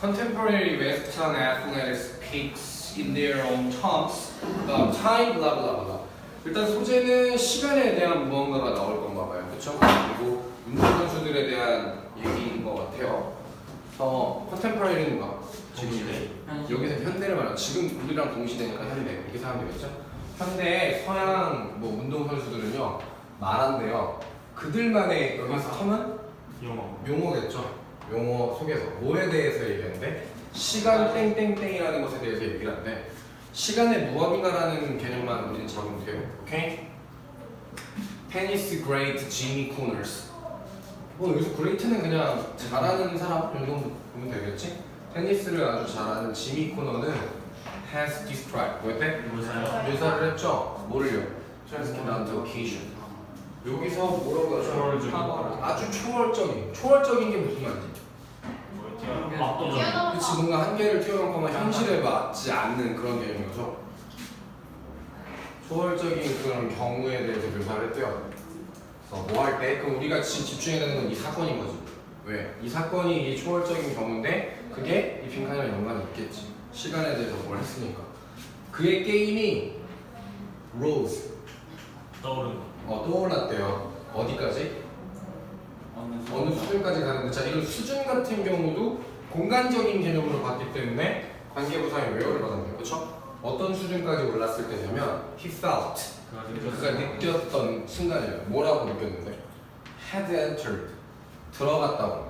Contemporary Western athletics speaks in their own terms about time, blah blah blah. 일단 소재는 시간에 대한 무언가가 나올 건가 봐요. 그렇죠? 그리고 운동 선수들에 대한 얘기인 것 같아요. 어, contemporary는 뭐? 지금 여기서 현대를 말하는 지금 우리랑 동시대니까 현대 이렇게 생각하면 되겠죠? 현대 서양 뭐 운동 선수들은요 말한대요. 그들만의 여기서 텀은 영어. 용어겠죠. 용어 속에서 뭐에 대해서 얘기하는데 시간 땡땡땡이라는 것에 대해서 얘기를 하는데 시간의 무엇인가라는 개념만 우리는 잡으면 돼요. 오케이? 테니스 그레이트 지미 코너스. 뭐 여기서 그레이트는 그냥 잘하는 사람 이 정도 보면 되겠지? 테니스를 아주 잘하는 지미 코너는 has described 뭐였대? 묘사를 했죠. 뭐를요? Transcend onto occasion. 여기서 뭐라고 하죠? 초월적인. 아주 초월적인. 초월적인 게 무슨 말이지? 압도적. 그치 뭔가 한계를 뛰어넘거나 현실에 맞지 않는 그런 개념인 거죠. 초월적인 그런 경우에 대해서 묘사를 했대요. 그래서 뭐 할 때? 그럼 우리가 지- 집중해야 되는 건 이 사건인 거지. 왜? 이 사건이 이 초월적인 경우인데 그게 이 빈칸이랑 연관이 있겠지. 시간에 대해서 뭘 했으니까. 그의 게임이 rose. 떠오르는 거. 어, 떠올랐대요. 어디까지? 어느 수준까지 가는데 자 이런 수준 같은 경우도 공간적인 개념으로 봤기 때문에 관계부사의 외워를 받았네요. 그렇죠? 어떤 수준까지 올랐을 때냐면 he felt 그가 느꼈던 순간이에요. 뭐라고 느꼈는데? had entered. 들어갔다고.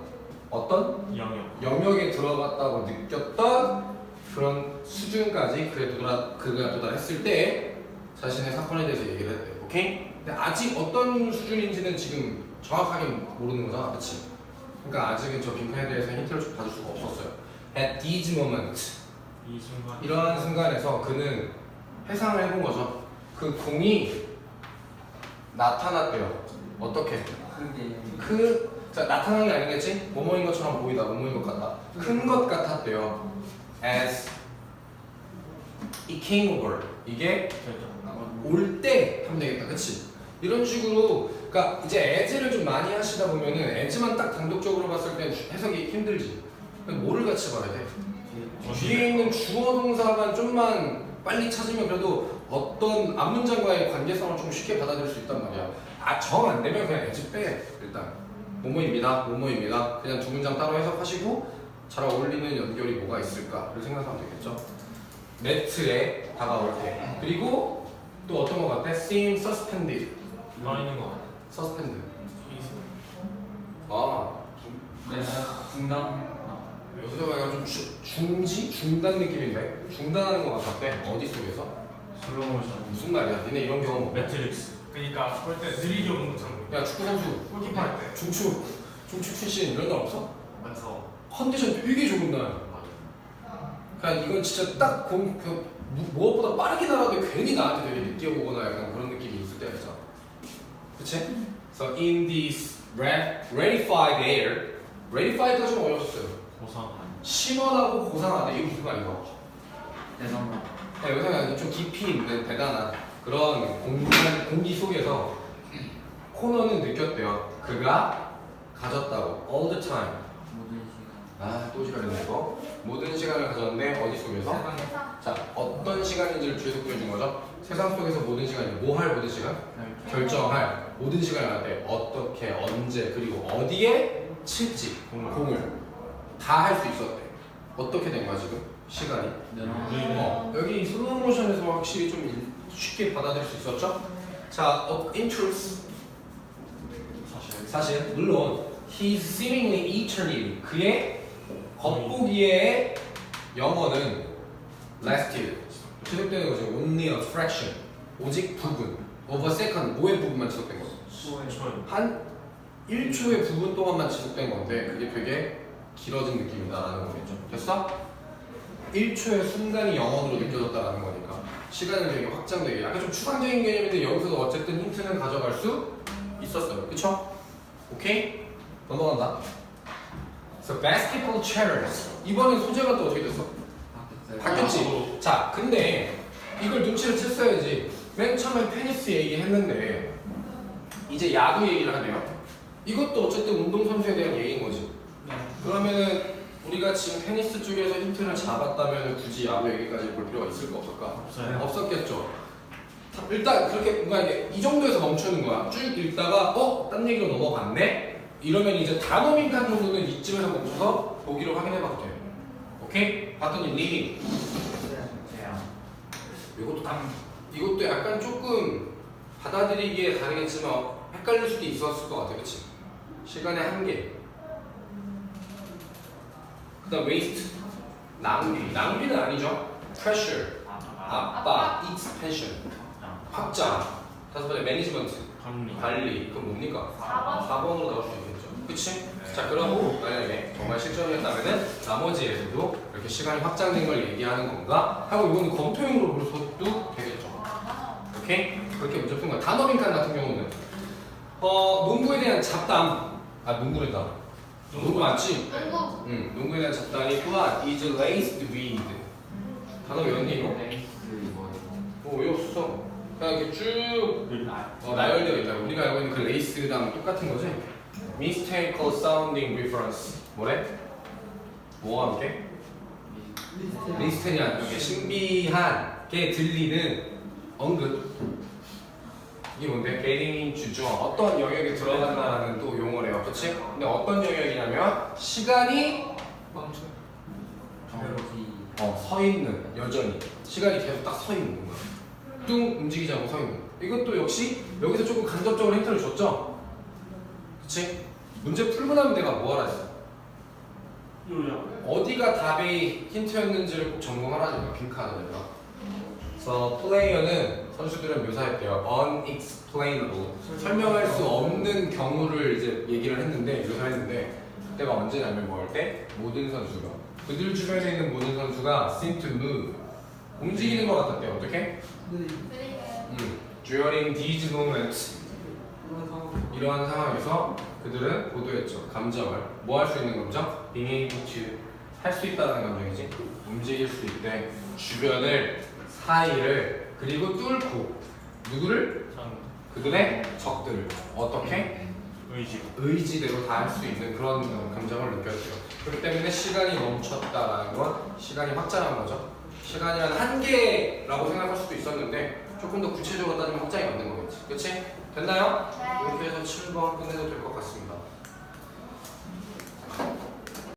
어떤? 영역. 영역에 들어갔다고 느꼈던 그런 수준까지 그에 도달, 그가 도달했을 때 자신의 사건에 대해서 얘기를 했대요. 오케이? 근데 아직 어떤 수준인지는 지금 정확하게 모르는 거잖아 그치? 그러니까 아직은 저 빈칸에 대해서 힌트를 좀 받을 수가 없었어요 At this moment 이 순간. 이러한 순간에서 그는 회상을 해본 거죠 그 공이 나타났대요 어떻게? 그, 자, 나타나는 게 아니겠지? 뭐뭐인 것처럼 보이다, 뭐뭐인 것 같다. 큰 것 같았대요. As it came over. 이게 결정. 올 때 하면 되겠다, 그치? 이런 식으로, 그러니까 이제 as를 좀 많이 하시다 보면은 as만 딱 단독적으로 봤을 때 해석이 힘들지. 뭐를 같이 봐야 돼? 뒤에 있는 주어 동사만 좀만 빨리 찾으면 그래도 어떤 앞문장과의 관계성을 좀 쉽게 받아들일 수 있단 말이야. 아, 정 안 되면 그냥 에지 빼. 일단. 뭐뭐입니다. 뭐뭐입니다. 그냥 두 문장 따로 해석하시고 잘 어울리는 연결이 뭐가 있을까를 생각하면 되겠죠. 매트에 다가올 때. 그리고 또 어떤 것 같아? seem suspended. 가 있는 거 같아. suspended. 아, 중단 여기서 약간 좀 주- 중지? 중단 느낌인데? 중단하는 것 같았대. 어디 속에서? 슬로모션. 무슨 말이야? 니네 이런 경험 없어? 매트릭스. 그러니까 볼때 느리게 오는 것처럼 야 축구 선수 골키퍼 할 때. 중축 중축 출신 이런 날 없어? 맞죠 컨디션 되게 좋은 날. 그냥 이건 진짜 딱 공 그, 무- 무엇보다 빠르게 날아도 괜히 나한테 되게 늦게 오거나 약간 그런 느낌이. 그치? So in this ra- rarefied air, rarefied가 좀 어려웠어요. 고상. 시원하고 고상하다 이게 무슨 말이야? 대상만 네, 그냥 좀 깊이 있는 대단한 그런 공간, 공기 속에서 코너는 느꼈대요. 그가 가졌다고 all the time. 모든 아, 또 시간이네 이거. 모든 시간을 가졌는데 어디 속에서? 자, 어떤 시간인지를 뒤에서 보여준 거죠? 세상 속에서 모든 시간이 뭐 할 모든 시간? 결정할 모든 시간을 할때 어떻게, 언제, 그리고 어디에 칠지 공을. 다 할 수 있었대. 어떻게 된 거야 지금? 시간이? 어, 여기 슬로우 모션에서 확실히 좀 일- 쉽게 받아들일 수 있었죠? 자, 어, in truth 사실. 사실 물론 he's seemingly eternity 그의 겉보기에 영어는 lasted 지속되는 거죠 only a fraction 오직 부분 of a second 뭐의 부분만 지속된 거죠. 한 1초의 부분 동안만 지속된 건데 그게 되게 길어진 느낌이다라는 거겠죠 됐어? 1초의 순간이 영원으로 느껴졌다라는 거니까 시간을 되게 확장되게 약간 좀 추상적인 개념인데 여기서도 어쨌든 힌트는 가져갈 수 있었어요 그쵸? 오케이? 넘어간다 So basketball chairs 이번엔 소재가 또 어떻게 됐어? 바뀌었지? 자 근데 이걸 눈치를 챘어야지 맨 처음에 테니스 얘기했는데 이제 야구 얘기를 하네요 이것도 어쨌든 운동선수에 대한 얘기인 거지 그러면은 우리가 지금 테니스 쪽에서 힌트를 잡았다면 굳이 야구 얘기까지 볼 필요가 있을까 없을까? 없어요. 없었겠죠. 다- 일단 그렇게 뭔가 이게 이 정도에서 멈추는 거야. 쭉 읽다가 어? 딴 얘기로 넘어갔네? 이러면 이제 단어 민간 정도는 이쯤에서 멈춰서 보기로 확인해 봐도 돼요. 오케이? 봤더니 리딩. 제야. 이것도 다 이것도 약간 조금 받아들이기에 다르겠지만 헷갈릴 수도 있었을 것 같아, 그치? 시간의 한계. 그다음 waste 낭비 낭비는 아니죠. pressure 아. 압박 expansion 확장 다섯 번째 management 관리. 관리 그건 뭡니까? 4번 4번으로 나올 수 있겠죠. 그치? 자 그러고 만약에 정말 실전이었다면은 나머지에서도 이렇게 시간이 확장된 걸 얘기하는 건가 하고 이거는 검토용으로 볼 수도 되겠죠. 오케이? 그렇게 문제 푼 거야. 단어 빈칸 같은 경우는 어 농구에 대한 잡담 아 농구랬다. 농구 맞지? 농구 응. 농구에 대한 잡담이 what is laced with 단어 외웠니 이거? 어 외웠어. 그냥 이렇게 쭉 아, 어, 나열되어 있다. 우리가 알고 있는 그 레이스랑 똑같은 거지? Mystical sounding reference. 뭐래? 뭐와 함께? 리스테니안 이렇게 신비하게 들리는 언급. 이게 뭔데? getting into 중 어떤 영역에 들어간다는 또 용어래요. 그치? 근데 어떤 영역이냐면 시간이 정지. 어, 서 있는 여전히 시간이 계속 딱 서 있는 거야. 뚱 움직이지 않고 서 있는. 이것도 역시 여기서 조금 간접적으로 힌트를 줬죠. 그치? 문제 풀고 나면 내가 뭐 하라 했어? 요야. 어디가 답의 힌트였는지를 꼭 전공하라니까 빈칸을 내가. 그래서 플레이어는 선수들은 묘사했대요. unexplainable. 설명할 수 없는 경우를 이제 얘기를 했는데 묘사했는데 그때가 언제냐면 뭐 할 때 모든 선수가 그들 주변에 있는 모든 선수가 seem to move 움직이는 것 같았대요. 어떻게? 음, during these moments 이러한 상황에서 그들은 보도했죠. 감정을 뭐 할 수 있는 감정? being able to 할수 있다는 감정이지. 움직일 수 있대. 주변을 사이를 그리고 뚫고 누구를 상. 그들의 적들을 어떻게 의지. 의지대로 다 할 수 있는 그런 어, 감정을 느꼈대요. 그렇기 때문에 시간이 멈췄다라는 건 시간이 확장한 거죠. 시간이란 한계라고 생각할 수도 있었는데 조금 더 구체적으로 따지면 확장이 맞는 거겠지. 그렇지? 됐나요? 이렇게 해서 7번 끝내도 될 것 같습니다.